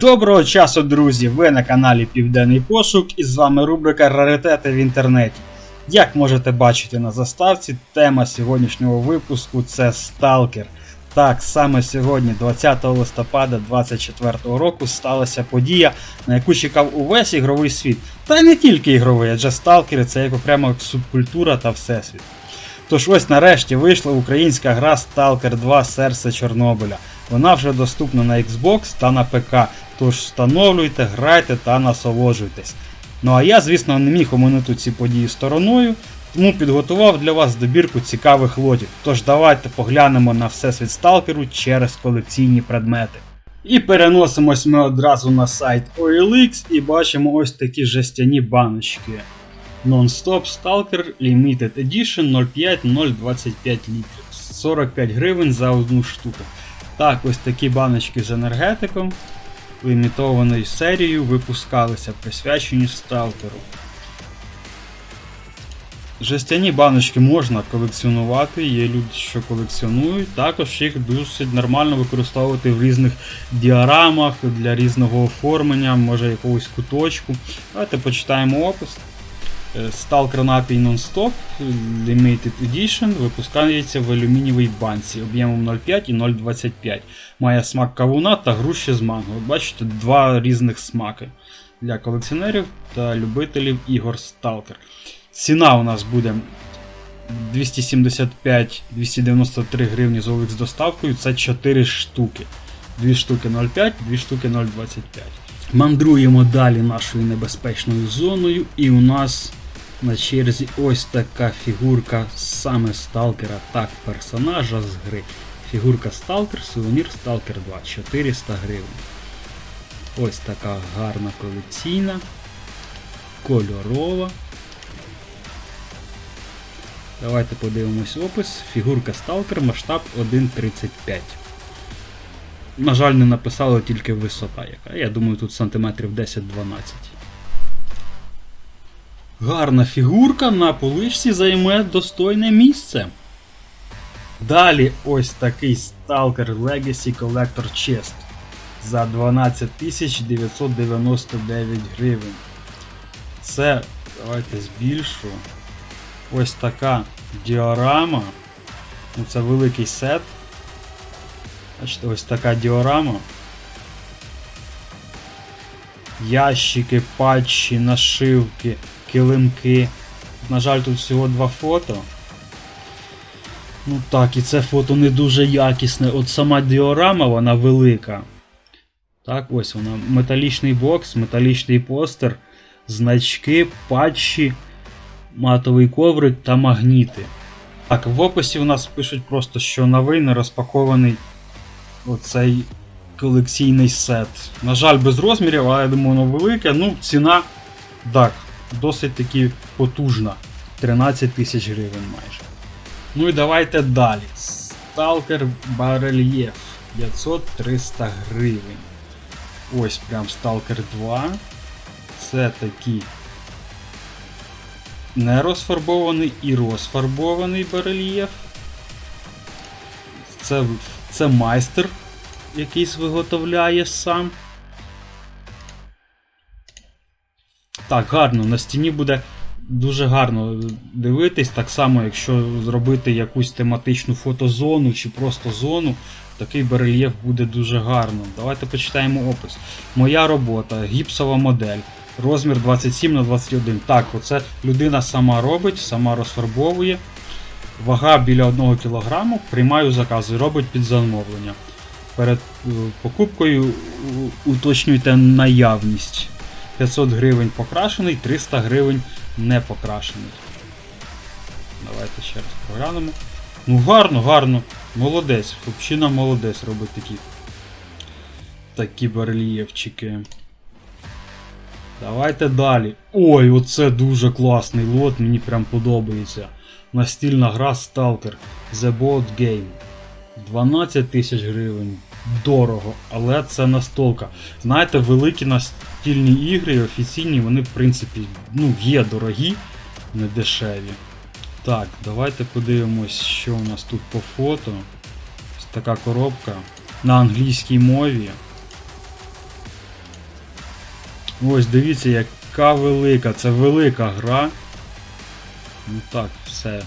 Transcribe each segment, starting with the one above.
Доброго часу, друзі! Ви на каналі Південний Пошук і з вами рубрика Раритети в інтернеті. Як можете бачити на заставці, тема сьогоднішнього випуску це Сталкер. Так, саме сьогодні, 20 листопада 2024 року, сталася подія, на яку чекав увесь ігровий світ. Та й не тільки ігровий, адже сталкери це як окрема субкультура та всесвіт. Тож ось нарешті вийшла українська гра Stalker 2 Серце Чорнобиля. Вона вже доступна на Xbox та на ПК, тож встановлюйте, грайте та насолоджуйтесь. Ну а я, звісно, не міг оминути ці події стороною, тому підготував для вас добірку цікавих лотів. Тож давайте поглянемо на всесвіт сталкеру через колекційні предмети. І переносимось ми одразу на сайт OLX і бачимо ось такі жестяні баночки. Non-Stop Stalker Limited Edition 05025 літрів. 45 гривень за одну штуку. Так, ось такі баночки з енергетиком лімітованою серією випускалися, присвячені сталкеру. Жестяні баночки можна колекціонувати, є люди, що колекціонують, також їх досить нормально використовувати в різних діарамах для різного оформлення, може якогось куточку. Давайте почитаємо опис. Stalker напій Non-Stop Limited Edition випускається в алюмінієвій банці об'ємом 0,5 і 0,25. Має смак кавуна та груші з манго. Бачите, два різних смаки для колекціонерів та любителів ігор Stalker. Ціна у нас буде 275-293 гривні з OLX доставкою. Це 4 штуки. 2 штуки 0,5, 2 штуки 0,25. Мандруємо далі нашою небезпечною зоною, і у нас на черзі ось така фігурка саме сталкера, так, персонажа з гри. Фігурка Сталкер, сувенір Сталкер 2, 400 гривень. Ось така гарна колекційна, кольорова. Давайте подивимось опис. Фігурка Сталкер, масштаб 1.35. На жаль, не написали тільки висота яка. Я думаю, тут сантиметрів 10-12. Гарна фігурка на поличці займе достойне місце. Далі ось такий Stalker Legacy Collector Chest за 12 999 гривень. Це, давайте збільшу. Ось така діорама. Ну, Це великий сет. Бачите, ось така діорама. Ящики, патчі, нашивки, килимки. На жаль, тут всього два фото. Ну так, і це фото не дуже якісне. От сама діорама, вона велика. Так, ось вона. Металічний бокс, металічний постер, значки, патчі, матовий коврик та магніти. Так, в описі у нас пишуть просто, що новий розпакований оцей колекційний сет. На жаль, без розмірів, але я думаю, воно велике. Ну, ціна так, досить таки потужна. 13 тисяч гривень майже. Ну і давайте далі. Stalker Барельєф 500-300 гривень. Ось прям Stalker 2. Це такий не розфарбований і розфарбований барельєф. Це, це майстер якийсь виготовляє сам. Так, гарно, на стіні буде дуже гарно дивитись. Так само, якщо зробити якусь тематичну фотозону чи просто зону, такий барельєф буде дуже гарно. Давайте почитаємо опис. Моя робота, гіпсова модель. Розмір 27 на 21. Так, оце людина сама робить, сама розфарбовує. Вага біля 1 кг, приймаю закази, робить під замовлення. Перед е, покупкою уточнюйте наявність. 500 гривень покрашений, 300 гривень не покрашений. Давайте ще раз поглянемо. Ну гарно, гарно. Молодець. Хлопчина молодець робить такі. Такі барельєфчики. Давайте далі. Ой, оце дуже класний лот, мені прям подобається. Настільна гра Stalker The Board Game. 12 тисяч гривень. Дорого, але це настолка. Знаєте, великі настільні ігри офіційні, вони в принципі ну, є дорогі, не дешеві. Так, давайте подивимось, що у нас тут по фото. Ось така коробка на англійській мові. Ось дивіться, яка велика, це велика гра. Ну так, все.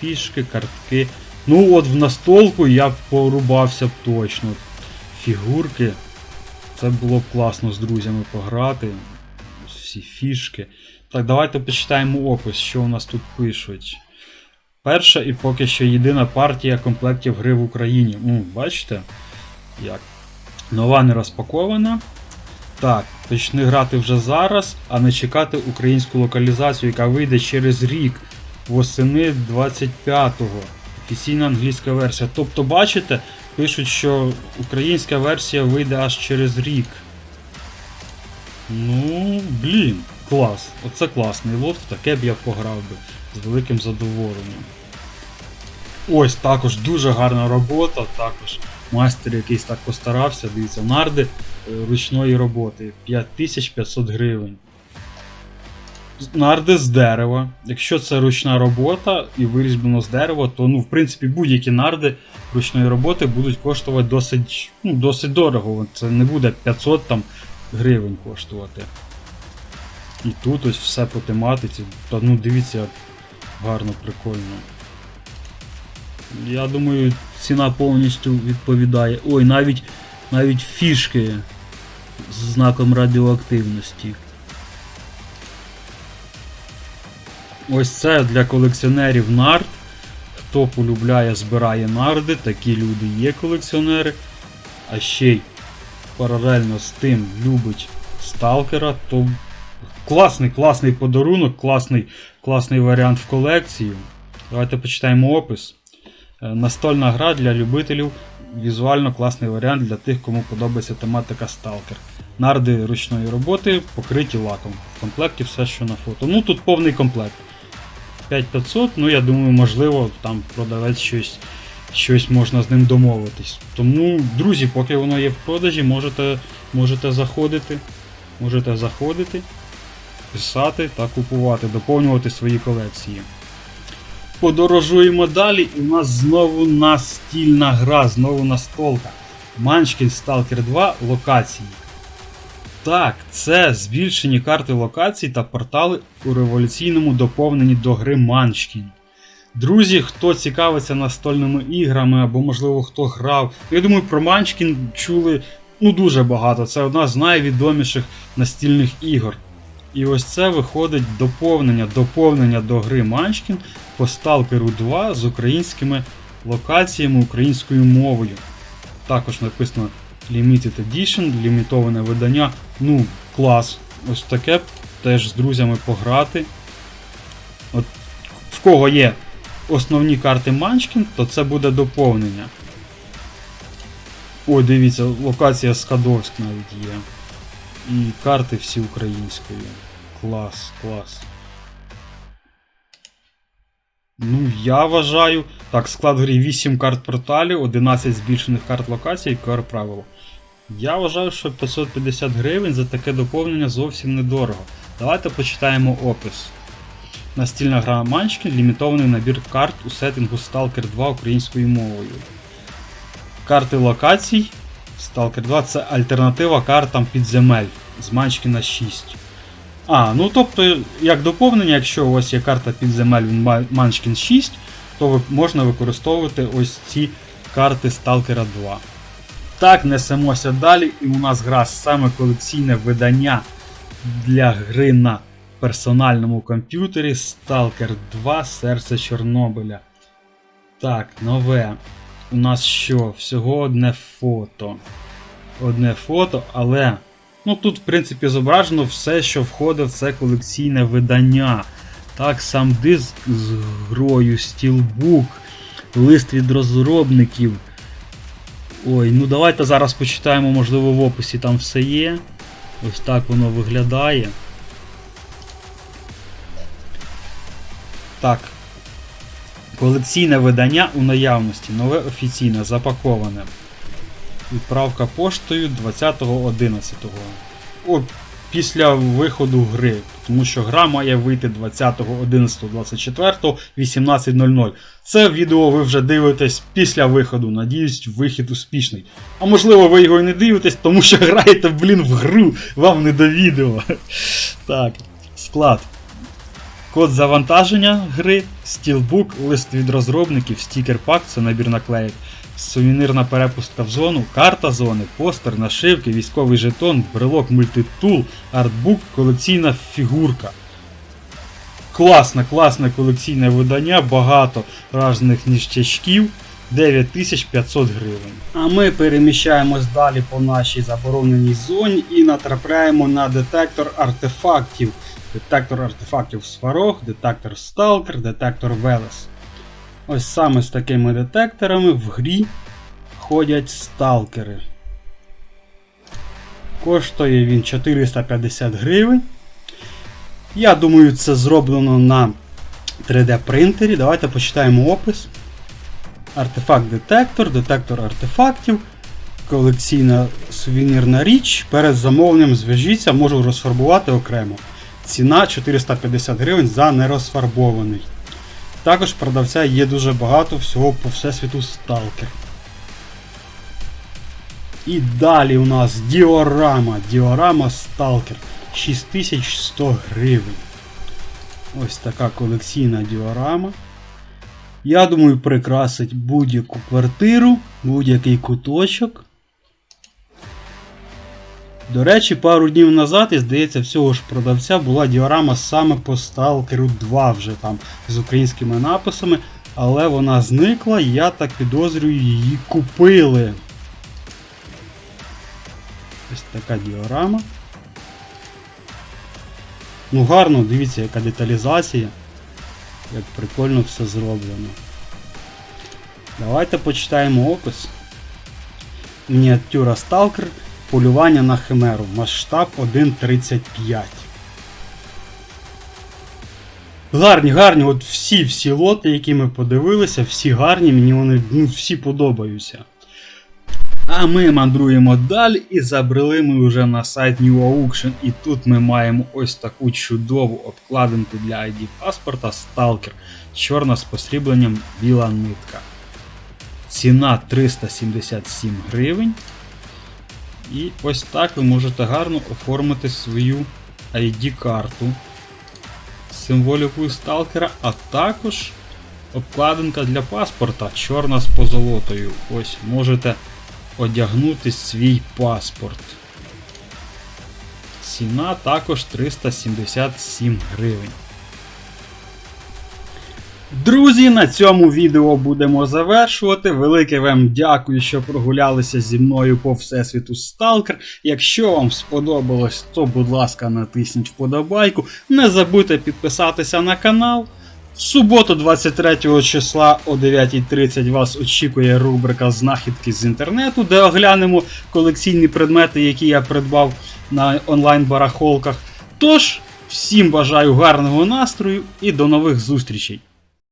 Фішки, картки. Ну от в настолку я порубався б точно. Фігурки. Це було б класно з друзями пограти. Всі фішки. Так, давайте почитаємо опис, що у нас тут пишуть. Перша і поки що єдина партія комплектів гри в Україні. М, бачите? Як? Нова не розпакована. Так, почни грати вже зараз, а не чекати українську локалізацію, яка вийде через рік восени 25-го. Офіційна англійська версія. Тобто, бачите, пишуть, що українська версія вийде аж через рік. Ну, блін, клас. Оце класний лот, таке б я пограв би з великим задоволенням. Ось також дуже гарна робота, також майстер якийсь так постарався, дивіться, нарди е, ручної роботи 5500 гривень. Нарди з дерева. Якщо це ручна робота і вирізблено з дерева, то ну, в принципі будь-які нарди ручної роботи будуть коштувати досить, ну, досить дорого. Це не буде 500 там, гривень коштувати. І тут ось все по тематиці. Та ну дивіться, як гарно, прикольно. Я думаю, ціна повністю відповідає. Ой, навіть, навіть фішки з знаком радіоактивності. Ось це для колекціонерів нард. Хто полюбляє, збирає нарди, такі люди є колекціонери. А ще й паралельно з тим любить сталкера, то класний, класний подарунок, класний, класний варіант в колекцію. Давайте почитаємо опис. Е, Настольна гра для любителів. Візуально класний варіант для тих, кому подобається тематика Stalker. Нарди ручної роботи покриті лаком. В комплекті все, що на фото. Ну тут повний комплект. 5500, ну я думаю, можливо, там продавець щось, щось можна з ним домовитись. Тому, друзі, поки воно є в продажі, можете, можете заходити. Можете заходити, писати та купувати, доповнювати свої колекції. Подорожуємо далі, і у нас знову настільна гра, знову настолка. Munchkin Stalker 2 локації. Так, це збільшені карти локацій та портали у революційному доповненні до гри Munchkin. Друзі, хто цікавиться настольними іграми або, можливо, хто грав. Я думаю, про Munchkin чули ну, дуже багато. Це одна з найвідоміших настільних ігор. І ось це виходить доповнення, доповнення до гри Munchkin по Stalker 2 з українськими локаціями українською мовою. Також написано Limited Edition, лімітоване видання. Ну, клас. Ось таке теж з друзями пограти. От в кого є основні карти Munchkin, то це буде доповнення. Ой, дивіться, локація Скадовськ навіть є. І карти всі українською. Клас, клас. Ну, я вважаю. Так, склад в грі 8 карт порталів, 11 збільшених карт локацій і QR правило. Я вважаю, що 550 гривень за таке доповнення зовсім недорого. Давайте почитаємо опис. Настільна гра Munchkin, лімітований набір карт у сеттингу Stalker 2 українською мовою. Карти локацій Stalker 2 це альтернатива картам підземель з Munchkin 6. А, ну тобто, як доповнення, якщо у вас є карта підземель в Munchkin 6, то можна використовувати ось ці карти Stalker 2. Так, несемося далі, і у нас гра саме колекційне видання для гри на персональному комп'ютері Stalker 2 Серце Чорнобиля. Так, нове. У нас що? Всього одне фото. Одне фото, але. Ну тут, в принципі, зображено все, що входить в це колекційне видання. Так, сам диск з грою, стілбук, лист від розробників. Ой, ну давайте зараз почитаємо, можливо, в описі там все є. Ось так воно виглядає. Так. Колекційне видання у наявності, нове офіційне, запаковане. Відправка поштою 20.11. Після виходу гри, тому що гра має вийти 20.11.24 18.00. Це відео ви вже дивитесь після виходу. Надіюсь, вихід успішний. А можливо, ви його і не дивитесь, тому що граєте, блін, в гру, вам не до відео. Так, склад. Код завантаження гри, стілбук, лист від розробників, стікер пак це набір наклеїк, сувенірна перепустка в зону, карта зони, постер, нашивки, військовий жетон, брелок мультитул, артбук, колекційна фігурка. Класне, класне колекційне видання, багато різних ніштячків. 9500 гривень. А ми переміщаємось далі по нашій забороненій зоні і натрапляємо на детектор артефактів. Детектор артефактів Сварог, детектор Сталкер, детектор Велес. Ось саме з такими детекторами в грі ходять сталкери. Коштує він 450 гривень. Я думаю, це зроблено на 3D принтері. Давайте почитаємо опис. Артефакт-детектор, детектор артефактів, колекційна сувенірна річ. Перед замовленням зв'яжіться, можу розфарбувати окремо. Ціна 450 гривень за нерозфарбований. Також продавця є дуже багато всього по всесвіту сталкер. І далі у нас діорама. Діорама сталкер 6100 гривень. Ось така колекційна діорама. Я думаю, прикрасить будь-яку квартиру, будь-який куточок. До речі, пару днів назад, і здається, всього ж продавця була діорама саме по Stalker 2 вже там з українськими написами, але вона зникла, я так підозрюю, її купили. Ось така діорама. Ну гарно, дивіться, яка деталізація. Як прикольно все зроблено. Давайте почитаємо опис. Мініатюра Stalker. Полювання на химеру. Масштаб 1.35. Гарні, гарні, от всі всі лоти, які ми подивилися, всі гарні, мені вони ну, всі подобаються. А ми мандруємо далі і забрели ми вже на сайт New Auction. І тут ми маємо ось таку чудову обкладинку для ID паспорта Stalker. Чорна з посрібленням біла нитка. Ціна 377 гривень. І ось так ви можете гарно оформити свою ID-карту з символікою сталкера, а також обкладинка для паспорта, чорна з позолотою. Ось можете одягнути свій паспорт. Ціна також 377 гривень. Друзі, на цьому відео будемо завершувати. Велике вам дякую, що прогулялися зі мною по всесвіту Сталкер. Якщо вам сподобалось, то будь ласка, натисніть вподобайку. Не забудьте підписатися на канал. В суботу, 23 числа о 9.30 вас очікує рубрика Знахідки з інтернету, де оглянемо колекційні предмети, які я придбав на онлайн-барахолках. Тож, всім бажаю гарного настрою і до нових зустрічей!